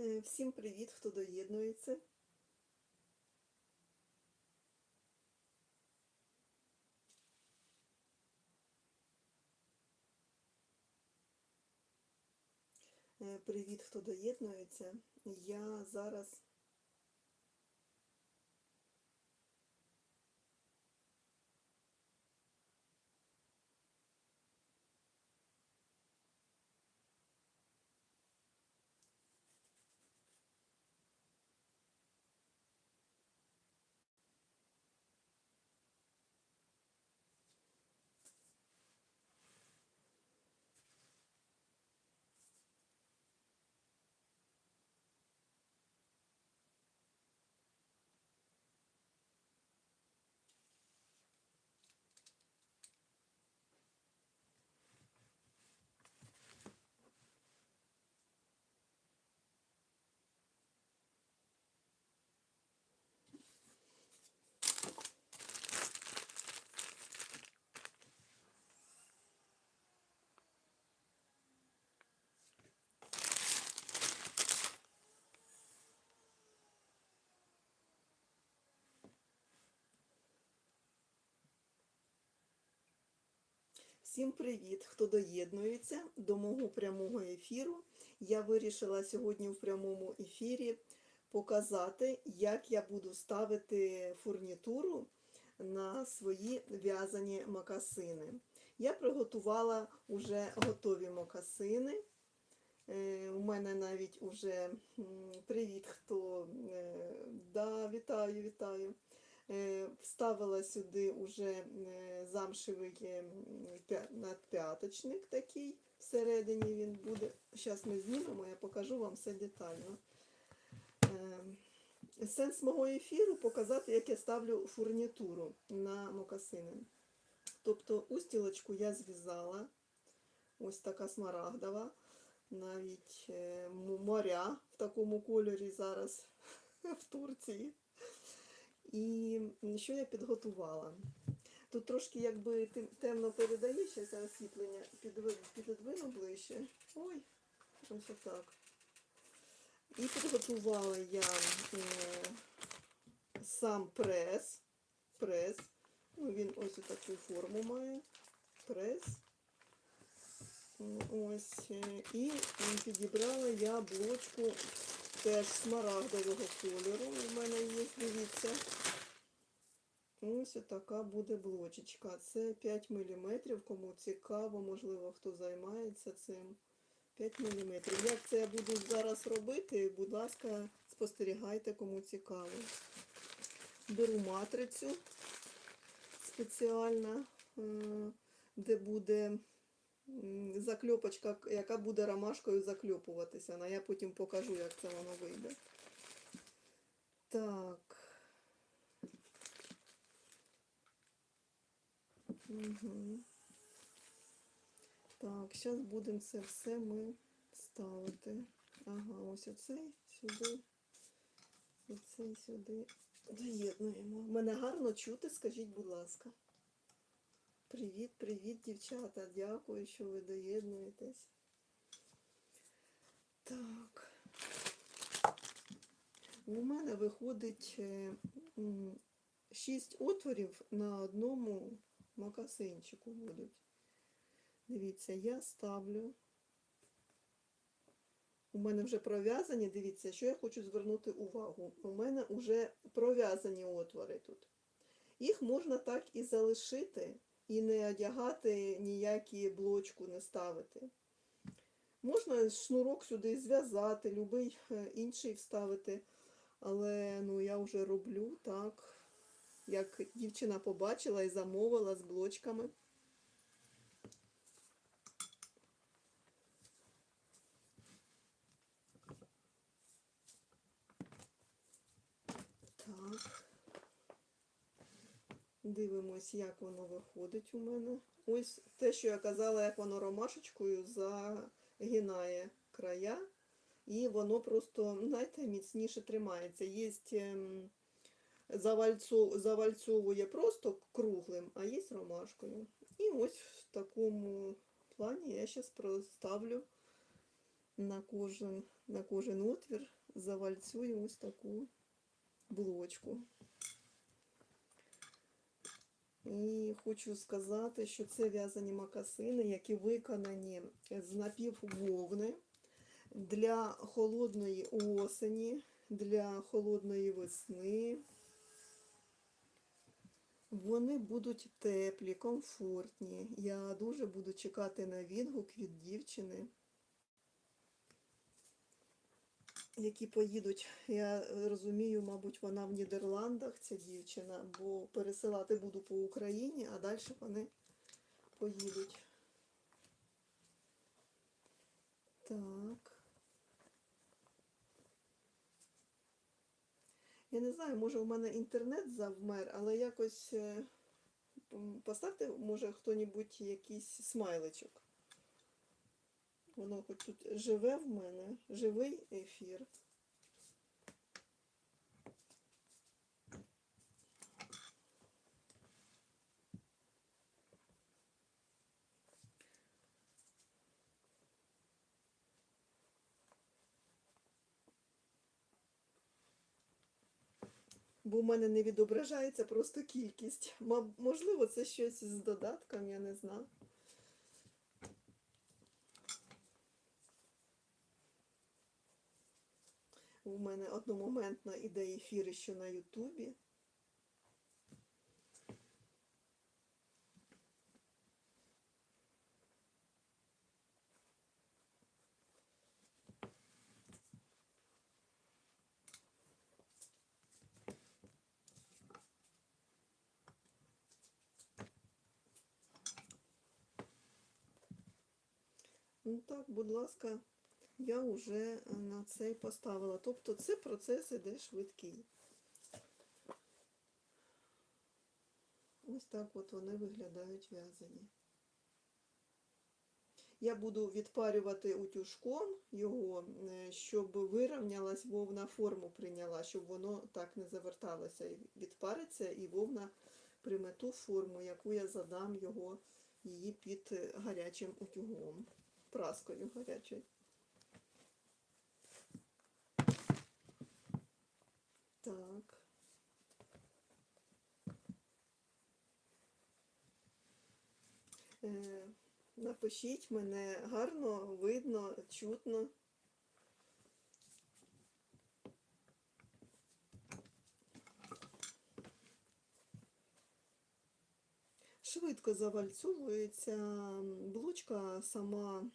Е, Всім привіт, хто доєднується. Е, Привіт, хто доєднується. Я зараз Всім привіт, хто доєднується до мого прямого ефіру. Я вирішила сьогодні в прямому ефірі показати, як я буду ставити фурнітуру на свої в'язані мокасини. Я приготувала вже готові мокасини. Е, У мене навіть уже привіт, хто е, да, вітаю, вітаю. Е, Вставила сюди уже е, замшевий е, надп'яточник такий. Всередині він буде. Зараз ми знімемо, я покажу вам все детально. Е, Сенс мого ефіру показати, як я ставлю фурнітуру на мокасини. Тобто устілочку я зв'язала. Ось така смарагдова. Навіть моря в такому кольорі зараз в Турції. І що я підготувала? Тут трошки якби темно передає, зараз я освітлення підодвину ближче. Ой, ось отак. І підготувала я е, сам прес. Прес. Ну, він ось таку форму має. Прес. Ось. е, І підібрала я блочку теж смарагдового кольору. У мене є, дивіться. Ось така буде блочечка. Це 5 мм. Кому цікаво, можливо, хто займається цим. 5 мм. Як це я буду зараз робити, будь ласка, спостерігайте, кому цікаво. Беру матрицю спеціальна, е, де буде закльопочка, яка буде ромашкою закльопуватися. Ну, Я потім покажу, як це воно вийде. Так. Угу. Так, зараз будемо це все ми ставити. Ага, ось оцей сюди. І цей сюди доєднуємо. Мене гарно чути, скажіть, будь ласка. Привіт, привіт, дівчата. Дякую, що ви доєднуєтесь. Так. У мене виходить е, м, шість отворів на одному макасинчику будуть. Дивіться, я ставлю. У мене вже пров'язані, дивіться, що я хочу звернути увагу. У мене вже пров'язані отвори тут. Їх можна так і залишити, і не одягати ніякі блочку, не ставити. Можна шнурок сюди зв'язати, будь-який інший вставити. Але ну, я вже роблю так, як дівчина побачила і замовила з блочками. Так. Дивимось, як воно виходить у мене. Ось те, що я казала, як воно ромашечкою загинає края. І воно просто, знаєте, міцніше тримається. Є ем, завальцовує просто круглим, а є ромашкою. І ось в такому плані я зараз проставлю на кожен на кожен отвір завальцюю ось таку блочку. І хочу сказати, що це в'язані макасини, які виконані з напіввовни для холодної осені, для холодної весни. Вони будуть теплі, комфортні. Я дуже буду чекати на відгук від дівчини, які поїдуть. Я розумію, мабуть, вона в Нідерландах, ця дівчина, бо пересилати буду по Україні, а далі вони поїдуть. Так. Я не знаю, може у мене інтернет завмер, але якось е, поставте, може, хто-небудь якийсь смайличок. Воно хоч тут живе в мене, живий ефір. Бо в мене не відображається просто кількість. Можливо, це щось з додатком, я не знаю. У мене одномоментно іде ефір ще на Ютубі. Ну так, будь ласка, я вже на це поставила. Тобто це процес іде швидкий. Ось так от вони виглядають в'язані. Я буду відпарювати утюжком його, е, щоб вирівнялась вовна форму прийняла, щоб воно так не заверталося. І Відпариться і вовна прийме ту форму, яку я задам його її під е, гарячим утюгом, праскою гарячою. Так. Е, Напишіть мене гарно, видно, чутно. Швидко завальцовується блочка, сама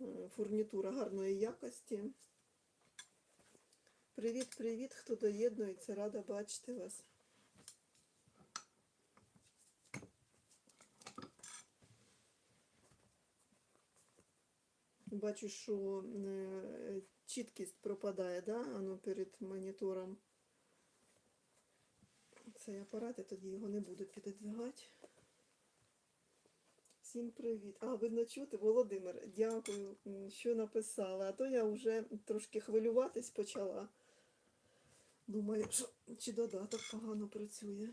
е, фурнітура гарної якості. Привіт, привіт, хто доєднується, рада бачити вас. Бачу, що е, чіткість пропадає, да? Ану перед монітором. Цей апарат, я тоді його не буду підодвигати. Всім привіт. А, видно чути, Володимир, дякую, що написали. А то я вже трошки хвилюватись почала. Думаю, що чи додаток погано працює.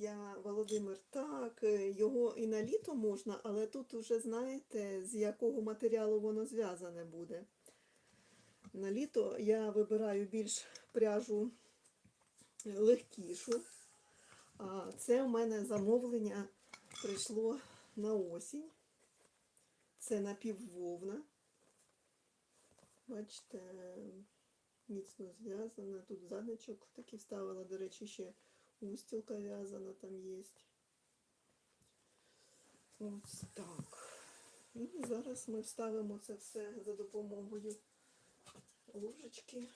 Я, Володимир, так, е, його і на літо можна, але тут уже знаєте, з якого матеріалу воно зв'язане буде. На літо я вибираю більш пряжу легкішу, а це у мене замовлення прийшло на осінь. Це напіввовна. Бачите, міцно зв'язана. Тут задничок такий вставила, до речі, ще устілка в'язана там є. Ось так. І зараз ми вставимо це все за допомогою ложечки,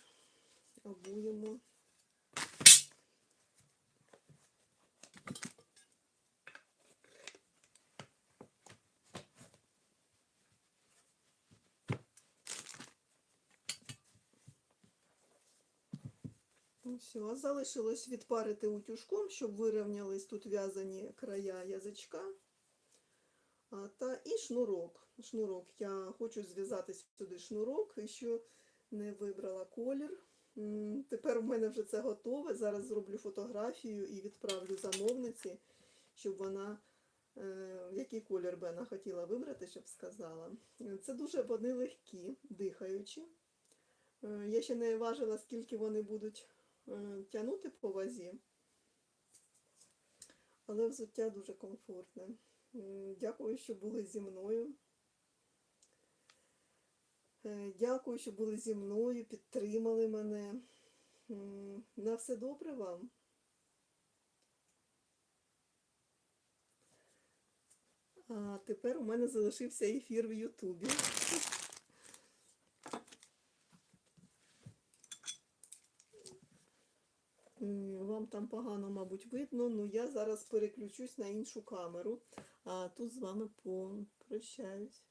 обуємо. Все, залишилось відпарити утюжком, щоб вирівнялись тут в'язані края язичка. Та і шнурок. Шнурок. Я хочу зв'язати сюди шнурок, і ще не вибрала колір. Тепер у мене вже це готове. Зараз зроблю фотографію і відправлю замовниці, щоб вона, е, який колір би вона хотіла вибрати, щоб сказала. Це дуже вони легкі, дихаючі. Е, Я ще не важила, скільки вони будуть тягнути по вазі. Але взуття дуже комфортне. Дякую, що були зі мною. Е, Дякую, що були зі мною, підтримали мене. На все добре вам. А тепер у мене залишився ефір в Ютубі. Вам там погано, мабуть, видно, але я зараз переключусь на іншу камеру, а тут з вами попрощаюсь.